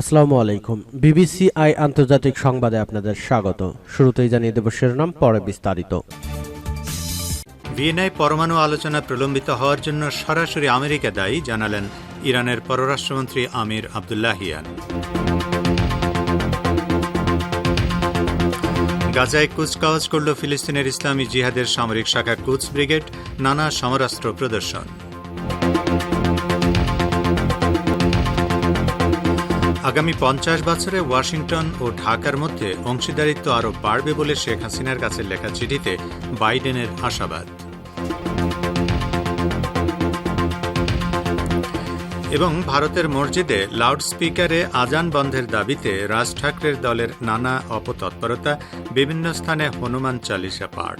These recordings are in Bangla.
আসসালামু আলাইকুম। বিবিসি আই আন্তর্জাতিক সংবাদে আপনাদের স্বাগত। শুরুতেই জানিয়ে দেব শিরোনাম, পরে বিস্তারিত। ভিয়েনায় পরমাণু আলোচনা প্রলম্বিত হওয়ার জন্য সরাসরি আমেরিকা দায়ী জানালেন ইরানের পররাষ্ট্রমন্ত্রী আমির আবদুল্লাহিয়ান গাজায় কুচকাওয়াজ করল ফিলিস্তিনের ইসলামী জিহাদের সামরিক শাখা কুচ ব্রিগেড, নানা সমরাস্ত্র প্রদর্শন। আগামী পঞ্চাশ বছরে ওয়াশিংটন ও ঢাকার মধ্যে অংশীদারিত্ব আরও বাড়বে বলে শেখ হাসিনার কাছে লেখা চিঠিতে বাইডেনের আশাবাদ। এবং ভারতের মসজিদে লাউডস্পিকারে আজান বন্ধের দাবিতে রাজ ঠাকরের দলের নানা অপতৎপরতা, বিভিন্ন স্থানে হনুমান চালিসা পাঠ।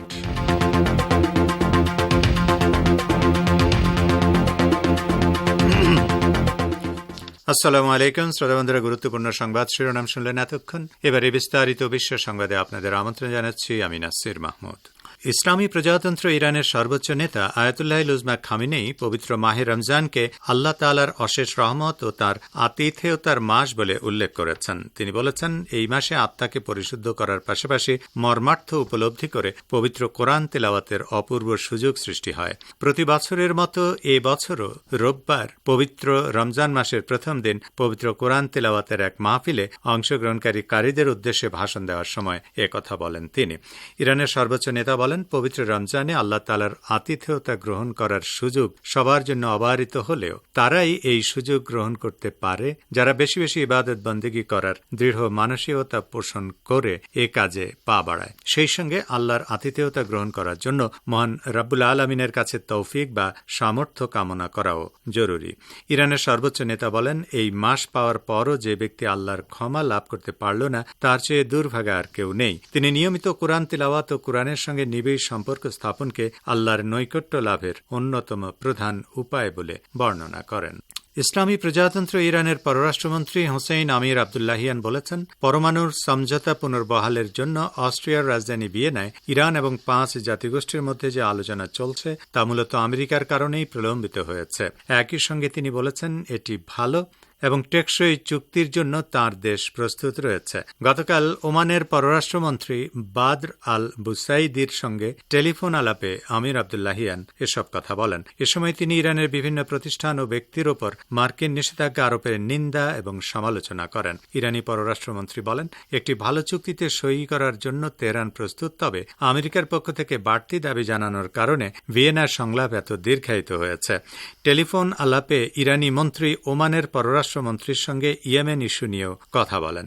আসসালামু আলাইকুম, শ্রোতাবন্ধুরা, গুরুত্বপূর্ণ সংবাদ শিরোনাম শুনলেন এতক্ষণ। এবারে বিস্তারিত বিশ্ব সংবাদে আপনাদের আমন্ত্রণ জানাচ্ছি আমি নাসির মাহমুদ। ইসলামী প্রজাতন্ত্র ইরানের সর্বোচ্চ নেতা আয়াতুল্লাহ লুজমা খামিনেই পবিত্র মাহে রমজানকে আল্লাহ তালার অশেষ রহমত ও তার আতিথেয়তার মাস বলে উল্লেখ করেছেন। তিনি বলেছেন, এই মাসে আত্মাকে পরিশুদ্ধ করার পাশাপাশি মর্মার্থ উপলব্ধি করে পবিত্র কোরআন তেলাওয়াতের অপূর্ব সুযোগ সৃষ্টি হয়। প্রতি বছরের মতো এ বছরও রোববার পবিত্র রমজান মাসের প্রথম দিন পবিত্র কোরআন তেলাওয়াতের এক মাহফিলে অংশগ্রহণকারী কারীদের উদ্দেশ্যে ভাষণ দেওয়ার সময় কথা বলেন তিনি। ইরানের সর্বোচ্চ নেতা বলেন, পবিত্র রমজানে আল্লাহ তালার আতিথেয়তা গ্রহণ করার সুযোগ সবার জন্য অবারিত হলেও তারাই এই সুযোগ গ্রহণ করতে পারে যারা বেশি বেশি ইবাদত বন্দিগি করার দৃঢ় মানসিকতা পোষণ করে এ কাজে পা বাড়ায়। সেই সঙ্গে আল্লাহর আতিথেয়তা গ্রহণ করার জন্য মহান রাব্বুল আলমিনের কাছে তৌফিক বা সামর্থ্য কামনা করাও জরুরি। ইরানের সর্বোচ্চ নেতা বলেন, এই মাস পাওয়ার পরও যে ব্যক্তি আল্লাহর ক্ষমা লাভ করতে পারল না, তার চেয়ে দুর্ভাগা আর কেউ নেই। তিনি নিয়মিত কোরআন তিলাওয়াত ও কোরআনের সঙ্গে নিবিড় সম্পর্ক স্থাপনকে আল্লাহর নৈকট্য লাভের অন্যতম প্রধান উপায় বলে বর্ণনা করেন। ইসলামী প্রজাতন্ত্র ইরানের পররাষ্ট্রমন্ত্রী হোসেইন আমির আবদুল্লাহিয়ান বলেছেন, পরমাণুর সমঝোতা পুনর্বহালের জন্য অস্ট্রিয়ার রাজধানী বিয়েনায় ইরান এবং পাঁচ জাতিগোষ্ঠীর মধ্যে যে আলোচনা চলছে, তা মূলত আমেরিকার কারণেই প্রলম্বিত হয়েছে। একই সঙ্গে তিনি বলেছেন, এটি ভালো এবং টেকসই চুক্তির জন্য তার দেশ প্রস্তুত রয়েছে। গতকাল ওমানের পররাষ্ট্রমন্ত্রী বাদ্র আল বুসাইদির সঙ্গে টেলিফোন আলাপে আমির আবদুল্লাহিয়ান এসব কথা বলেন। এ সময় তিনি ইরানের বিভিন্ন প্রতিষ্ঠান ও ব্যক্তির ওপর মার্কিন নিষেধাজ্ঞা আরোপের নিন্দা এবং সমালোচনা করেন। ইরানি পররাষ্ট্রমন্ত্রী বলেন, একটি ভালো চুক্তিতে সই করার জন্য তেহরান প্রস্তুত, তবে আমেরিকার পক্ষ থেকে বাড়তি দাবি জানানোর কারণে ভিয়েনার সংলাপ এত দীর্ঘায়িত হয়েছে। টেলিফোন আলাপে ইরানি মন্ত্রী ওমানের পররাষ্ট্র পররাষ্ট্রমন্ত্রীর সঙ্গে ইয়েমেন ইস্যু নিয়েও কথা বলেন।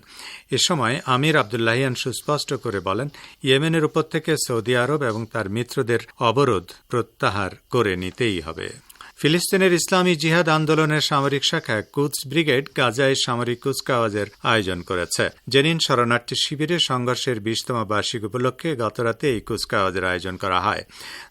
এ সময় আমির আবদুল্লাহিয়ান সুস্পষ্ট করে বলেন, ইয়েমেনের উপর থেকে সৌদি আরব এবং তার মিত্রদের অবরোধ প্রত্যাহার করে নিতেই হবে। ফিলিস্তিনের ইসলামী জিহাদ আন্দোলনের সামরিক শাখা কুচ ব্রিগেড গাজায় সামরিক কুচকাওয়াজের আয়োজন করেছে। জেনিন শরণার্থী শিবিরে সংঘর্ষের বিশতম বার্ষিক উপলক্ষে গতরাতে এই কুচকাওয়াজের আয়োজন করা হয়।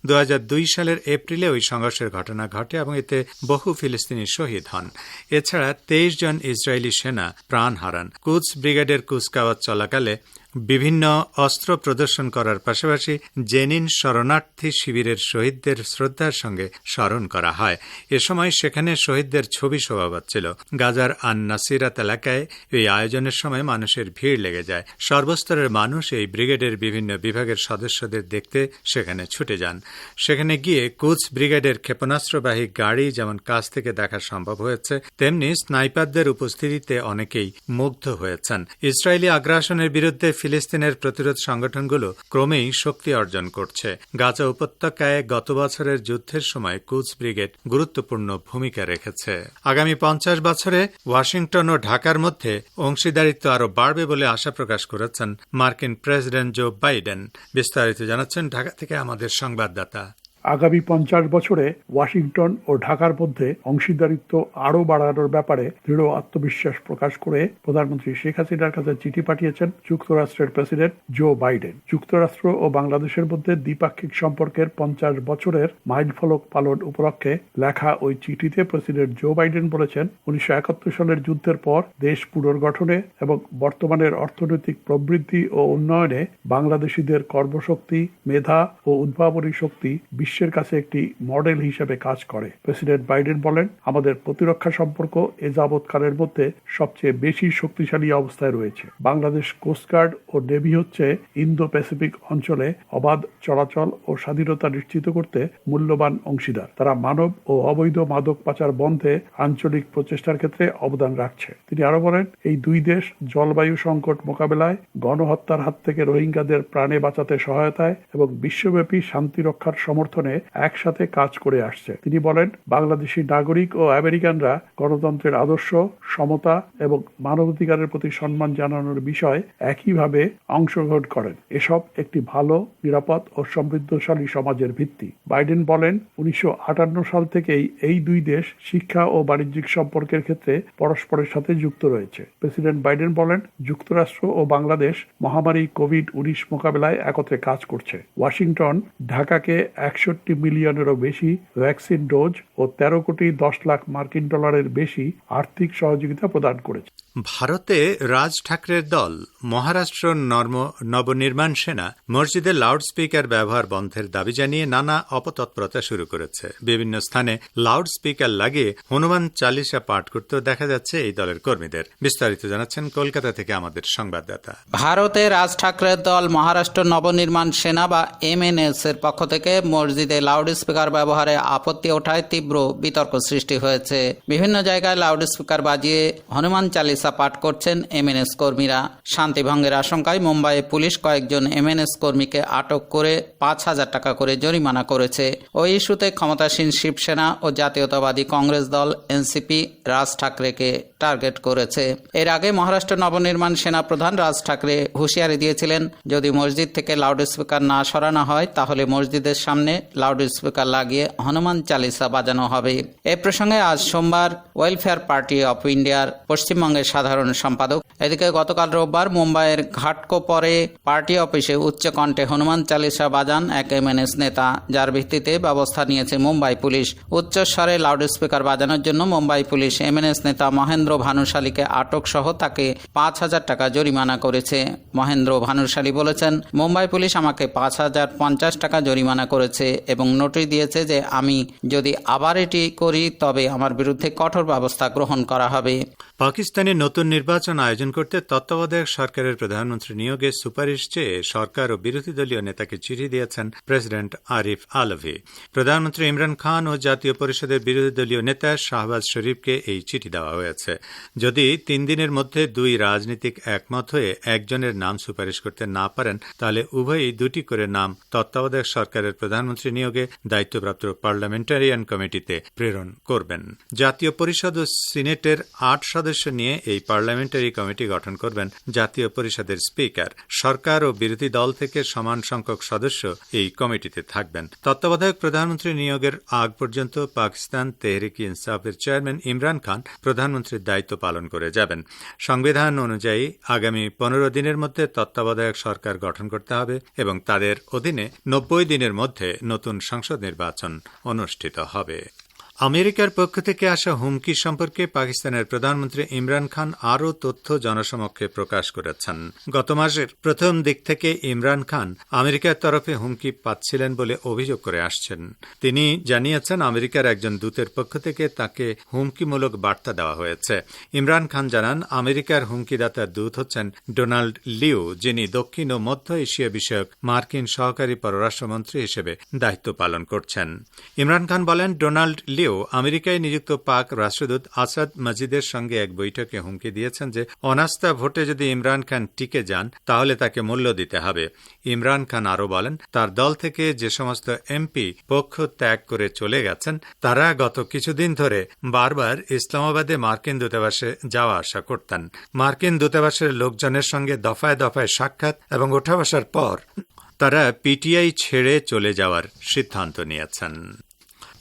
দু হাজার দুই সালের এপ্রিলে ওই সংঘর্ষের ঘটনা ঘটে এবং এতে বহু ফিলিস্তিনি শহীদ হন। এছাড়া তেইশ জন ইসরায়েলি সেনা প্রাণ হারান। কুচ ব্রিগেডের কুচকাওয়াজ চলাকালে বিভিন্ন অস্ত্র প্রদর্শন করার পাশাপাশি জেনিন শরণার্থী শিবিরের শহীদদের শ্রদ্ধার সঙ্গে স্মরণ করা হয়। এ সময় সেখানে শহীদদের ছবি শোভা পাচ্ছিল গাজার আন নাসিরাত এলাকায় এই আয়োজনের সময় মানুষের ভিড় লেগে যায়। সর্বস্তরের মানুষ এই ব্রিগেডের বিভিন্ন বিভাগের সদস্যদের দেখতে সেখানে ছুটে যান। সেখানে গিয়ে কুচ ব্রিগেডের ক্ষেপণাস্ত্রবাহী গাড়ি যেমন কাছ থেকে দেখা সম্ভব হয়েছে, তেমনি স্নাইপারদের উপস্থিতিতে অনেকেই মুগ্ধ হয়েছেন। ইসরায়েলি আগ্রাসনের বিরুদ্ধে ফিলিস্তিনের প্রতিরোধ সংগঠনগুলো ক্রমেই শক্তি অর্জন করছে। গাজা উপত্যকায় গত বছরের যুদ্ধের সময় কুচ ব্রিগেড গুরুত্বপূর্ণ ভূমিকা রেখেছে। আগামী পঞ্চাশ বছরে ওয়াশিংটন ও ঢাকার মধ্যে অংশীদারিত্ব আরও বাড়বে বলে আশা প্রকাশ করেছেন মার্কিন প্রেসিডেন্ট জো বাইডেন। বিস্তারিত জানাচ্ছেন ঢাকা থেকে আমাদের সংবাদদাতা। আগামী পঞ্চাশ বছরে ওয়াশিংটন ও ঢাকার মধ্যে অংশীদারিত্ব আরও বাড়ানোর ব্যাপারে দৃঢ় আত্মবিশ্বাস প্রকাশ করে প্রধানমন্ত্রী শেখ হাসিনার কাছে চিঠি পাঠিয়েছেন যুক্তরাষ্ট্রের প্রেসিডেন্ট জো বাইডেন। যুক্তরাষ্ট্র ও বাংলাদেশের মধ্যে দ্বিপাক্ষিক সম্পর্কের পঞ্চাশ বছরের মাইলফলক পালন উপলক্ষে লেখা ওই চিঠিতে প্রেসিডেন্ট জো বাইডেন বলেছেন, উনিশশো একাত্তর সালের যুদ্ধের পর দেশ পুনর্গঠনে এবং বর্তমানের অর্থনৈতিক প্রবৃদ্ধি ও উন্নয়নে বাংলাদেশিদের কর্মশক্তি, মেধা ও উদ্ভাবনী শক্তি বিশ্বের কাছে একটি মডেল হিসেবে কাজ করে। প্রেসিডেন্ট বাইডেন বলেন, আমাদের প্রতিরক্ষা সম্পর্ক এ যাবৎকালের মধ্যে সবচেয়ে বেশি শক্তিশালী অবস্থায় রয়েছে। বাংলাদেশ কোস্টগার্ড ও নেভি হচ্ছে ইন্দো প্যাসিফিক অঞ্চলে অবাধ চলাচল ও স্বাধীনতা নিশ্চিত করতে মূল্যবান অংশীদার। তারা মানব ও অবৈধ মাদক পাচার বন্ধে আঞ্চলিক প্রচেষ্টার ক্ষেত্রে অবদান রাখছে। তিনি আরও বলেন, এই দুই দেশ জলবায়ু সংকট মোকাবেলায় গণহত্যার হাত থেকে রোহিঙ্গাদের প্রাণে বাঁচাতে সহায়তায় এবং বিশ্বব্যাপী শান্তি রক্ষার সমর্থনে একসাথে কাজ করে আসছে। তিনি বলেন, বাংলাদেশি নাগরিক ও আমেরিকানরা গণতন্ত্রের আদর্শ, সমতা এবং মানবাধিকারের প্রতি সম্মান জানানোর বিষয় একইভাবে অংশগ্রহণ করেন। এসব একটি ভালো, নিরাপদ ও সমৃদ্ধশালী সমাজের ভিত্তি। বাইডেন বলেন, উনিশশো আটান্ন সাল থেকেই এই দুই দেশ শিক্ষা ও বাণিজ্যিক সম্পর্কের ক্ষেত্রে পরস্পরের সাথে যুক্ত রয়েছে। প্রেসিডেন্ট বাইডেন বলেন, যুক্তরাষ্ট্র ও বাংলাদেশ মহামারী কোভিড উনিশ মোকাবেলায় একত্রে কাজ করছে। ওয়াশিংটন, ঢাকাকে একষট্টি মিলিয়নেরও বেশি ভ্যাকসিন ডোজ ও তেরো কোটি দশ লাখ মার্কিন ডলারের বেশি আর্থিক সহযোগিতা প্রদান করেছে। ভারতে রাজ ঠাকরের দল মহারাষ্ট্র নর্ম, নবনির্মাণ সেনা মসজিদে লাউডস্পিকার ব্যবহার বন্ধের দাবি জানিয়ে নানা অপতৎপরতা শুরু করেছে। বিভিন্ন স্থানে লাউডস্পিকার লাগিয়ে হনুমান চালিসা পাঠ করতেও দেখা যাচ্ছে এই দলের কর্মীদের। বিস্তারিত জানাচ্ছেন কলকাতা থেকে আমাদের সংবাদদাতা। ভারতে রাজ ঠাকরের দল মহারাষ্ট্র নবনির্মাণ সেনা বা এমএনএস এর পক্ষ থেকে মসজিদে লাউড স্পিকার ব্যবহারে আপত্তি ওঠায় তীব্র বিতর্ক সৃষ্টি হয়েছে। বিভিন্ন জায়গায় লাউড স্পিকার বাজিয়ে হনুমান চালিসা পাঠ করছেন এমএনএস কর্মীরা। শান্তিভঙ্গের আশঙ্কায় মুম্বাইয়ে পুলিশ কয়েকজন এমএনএস কর্মীকে আটক করে পাঁচ হাজার টাকা করে জরিমানা করেছে। ওই ইস্যুতে ক্ষমতাসীন শিবসেনা ও জাতীয়তাবাদী কংগ্রেস দল এনসিপি রাজ ঠাকরেকে টার্গেট করেছে। এর আগে মহারাষ্ট্র নবনির্মাণ সেনা প্রধান রাজ ঠাকরে হুঁশিয়ারি দিয়েছিলেন, যদি মসজিদ থেকে লাউড স্পিকার না সরানো হয়, তাহলে মসজিদের সামনে লাউড স্পিকার লাগিয়ে হনুমান চালিসা বাজানো হবে। এ প্রসঙ্গে আজ সোমবার ওয়েলফেয়ার পার্টি অফ ইন্ডিয়ার পশ্চিমবঙ্গের সাধারণ সম্পাদক, এদিকে গতকাল রোববার মুম্বাইয়ের ঘাটকোপরে পার্টি অফিসে উচ্চ কণ্ঠে হনুমান চালিসা বাজান, এক এমএনএস নেতা, যার ভিত্তিতে ব্যবস্থা নিয়েছে মুম্বাই পুলিশ। উচ্চস্বরে লাউড স্পিকার বাজানোর জন্য মুম্বাই পুলিশ এমএনএস নেতা মহেন্দ্র ভানুশালীকে আটক সহ তাকে পাঁচ হাজার টাকা জরিমানা করেছে। মহেন্দ্র ভানুশালী বলেছেন, মুম্বাই পুলিশ আমাকে পাঁচ হাজার পঞ্চাশ টাকা জরিমানা করেছে এবং নোটিশ দিয়েছে যে আমি যদি আবার এটি করি, তবে আমার বিরুদ্ধে কঠোর ব্যবস্থা গ্রহণ করা হবে। পাকিস্তানে নতুন নির্বাচন আয়োজন করতে তত্ত্বাবধায়ক সরকারের প্রধানমন্ত্রী নিয়োগের সুপারিশ চেয়ে সরকার ও বিরোধী দলীয় নেতাকে চিঠি দিয়েছেন প্রেসিডেন্ট আরিফ আলভি। প্রধানমন্ত্রী ইমরান খান ও জাতীয় পরিষদের বিরোধী দলীয় নেতা শাহবাজ শরীফকে এই চিঠি দেওয়া হয়েছে। যদি তিন দিনের মধ্যে দুই রাজনীতিক একমত হয়ে একজনের নাম সুপারিশ করতে না পারেন, তাহলে উভয়ই দুটি করে নাম তত্ত্বাবধায়ক সরকারের প্রধানমন্ত্রী নিয়োগে দায়িত্বপ্রাপ্ত পার্লামেন্টারিয়ান কমিটিতে প্রেরণ করবেন। জাতীয় পরিষদ ও সিনেটের আট সদস্য নিয়ে এই পার্লামেন্টারি কমিটি গঠন করবেন। জাতীয় পরিষদের স্পিকার, সরকার ও বিরোধী দল থেকে সমান সংখ্যক সদস্য এই কমিটিতে থাকবেন। তত্ত্বাবধায়ক প্রধানমন্ত্রী নিয়োগের আগ পর্যন্ত পাকিস্তান তেহরিক ইনসাফের চেয়ারম্যান ইমরান খান প্রধানমন্ত্রীর দায়িত্ব পালন করে যাবেন। সংবিধান অনুযায়ী আগামী পনেরো দিনের মধ্যে তত্ত্বাবধায়ক সরকার গঠন করতে হবে এবং তাদের অধীনে নব্বই দিনের মধ্যে নতুন সংসদ নির্বাচন অনুষ্ঠিত হবে। আমেরিকার পক্ষ থেকে আসা হুমকি সম্পর্কে পাকিস্তানের প্রধানমন্ত্রী ইমরান খান আরও তথ্য জনসমক্ষে প্রকাশ করেছেন। গত মাসের প্রথম দিক থেকে ইমরান খান আমেরিকার তরফে হুমকি পাচ্ছিলেন বলে অভিযোগ করে আসছেন। তিনি জানিয়েছেন, আমেরিকার একজন দূতের পক্ষ থেকে তাকে হুমকিমূলক বার্তা দেওয়া হয়েছে। ইমরান খান জানান, আমেরিকার হুমকিদাতার দূত হচ্ছেন ডোনাল্ড লিউ, যিনি দক্ষিণ ও মধ্য এশিয়া বিষয়ক মার্কিন সহকারী পররাষ্ট্রমন্ত্রী হিসেবে দায়িত্ব পালন করছেন। ইমরান খান বলেন, ডোনাল্ড লিউ আমেরিকায় নিযুক্ত পাক রাষ্ট্রদূত আসাদ মজিদের সঙ্গে এক বৈঠকে হুমকি দিয়েছেন যে, অনাস্থা ভোটে যদি ইমরান খান টিকে যান, তাহলে তাকে মূল্য দিতে হবে। ইমরান খান আরও বলেন, তার দল থেকে যে সমস্ত এমপি পক্ষ ত্যাগ করে চলে গেছেন, তারা গত কিছুদিন ধরে বারবার ইসলামাবাদে মার্কিন দূতাবাসে যাওয়া আসা করতেন। মার্কিন দূতাবাসের লোকজনের সঙ্গে দফায় দফায় সাক্ষাৎ এবং ওঠা বসার পর তারা পিটিআই ছেড়ে চলে যাওয়ার সিদ্ধান্ত নিয়েছেন।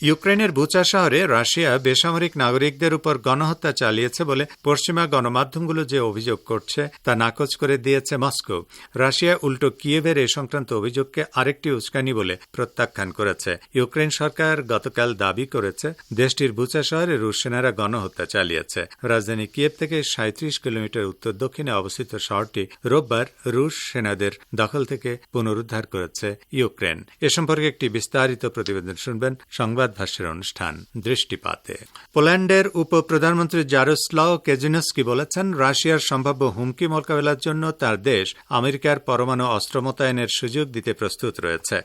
ইউক্রেনের বুচা শহরে রাশিয়া বেসামরিক নাগরিকদের উপর গণহত্যা চালিয়েছে বলে পশ্চিমা গণমাধ্যমগুলো যে অভিযোগ করছে, তা নাকচ করে দিয়েছে মস্কো। রাশিয়া উল্টো কিয়েভের এ সংক্রান্ত অভিযোগকে আরেকটি উস্কানি বলে প্রত্যাখ্যান করেছে। ইউক্রেন সরকার গতকাল দাবি করেছে, দেশটির বুচা শহরে রুশ সেনারা গণহত্যা চালিয়েছে। রাজধানী কিয়েভ থেকে সাঁত্রিশ কিলোমিটার উত্তর দক্ষিণে অবস্থিত শহরটি রোববার রুশ সেনাদের দখল থেকে পুনরুদ্ধার করেছে ইউক্রেন। এ সম্পর্কে একটি বিস্তারিত প্রতিবেদন শুনবেন সংবাদ ভাষ্যের অনুষ্ঠান দৃষ্টিপাতে। পোল্যান্ডের উপ প্রধানমন্ত্রী জারোস্লাও কেজিনস্কি বলেছেন, রাশিয়ার সম্ভাব্য হুমকি মোকাবেলার জন্য তার দেশ আমেরিকার পরমাণু অস্ত্র মোতায়েনের সুযোগ দিতে প্রস্তুত রয়েছে।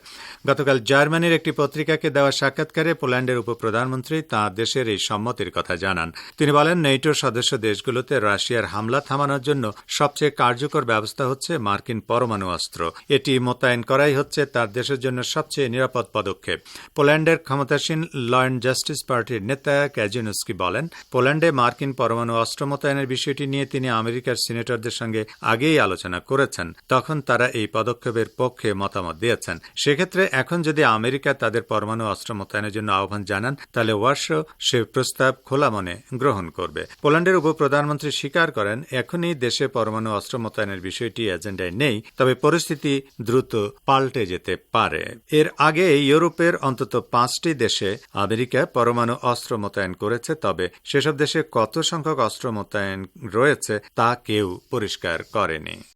গতকাল জার্মানির একটি পত্রিকাকে দেওয়া সাক্ষাৎকারে পোল্যান্ডের উপ প্রধানমন্ত্রী তাঁর দেশের এই সম্মতির কথা জানান। তিনি বলেন, নেটোর সদস্য দেশগুলোতে রাশিয়ার হামলা থামানোর জন্য সবচেয়ে কার্যকর ব্যবস্থা হচ্ছে মার্কিন পরমাণু অস্ত্র। এটি মোতায়েন করাই হচ্ছে তার দেশের জন্য সবচেয়ে নিরাপদ পদক্ষেপ। পোল্যান্ডের ক্ষমতাসীন ল অ্যান্ড জাস্টিস পার্টির নেতা ক্যাজিনস্কি বলেন, পোল্যান্ডে মার্কিন পরমাণু অস্ত্র মোতায়েনের বিষয়টি নিয়ে তিনি আমেরিকার সিনেটরদের সঙ্গে আগেই আলোচনা করেছেন। তখন তারা এই পদক্ষেপের পক্ষে মতামত দিয়েছেন। সেক্ষেত্রে এখন যদি আমেরিকা তাদের পরমাণু অস্ত্র মোতায়েনের জন্য আহ্বান জানান, তাহলে ওয়ার্শো সে প্রস্তাব খোলা মনে গ্রহণ করবে। পোল্যান্ডের উপ প্রধানমন্ত্রী স্বীকার করেন, এখনই দেশে পরমাণু অস্ত্র মোতায়েনের বিষয়টি এজেন্ডায় নেই, তবে পরিস্থিতি দ্রুত পাল্টে যেতে পারে। এর আগে ইউরোপের অন্তত পাঁচটি দেশে আমেরিকা পরমাণু অস্ত্র মোতায়েন করেছে, তবে সেসব দেশে কত সংখ্যক অস্ত্র মোতায়েন রয়েছে তা কেউ পরিষ্কার করেনি।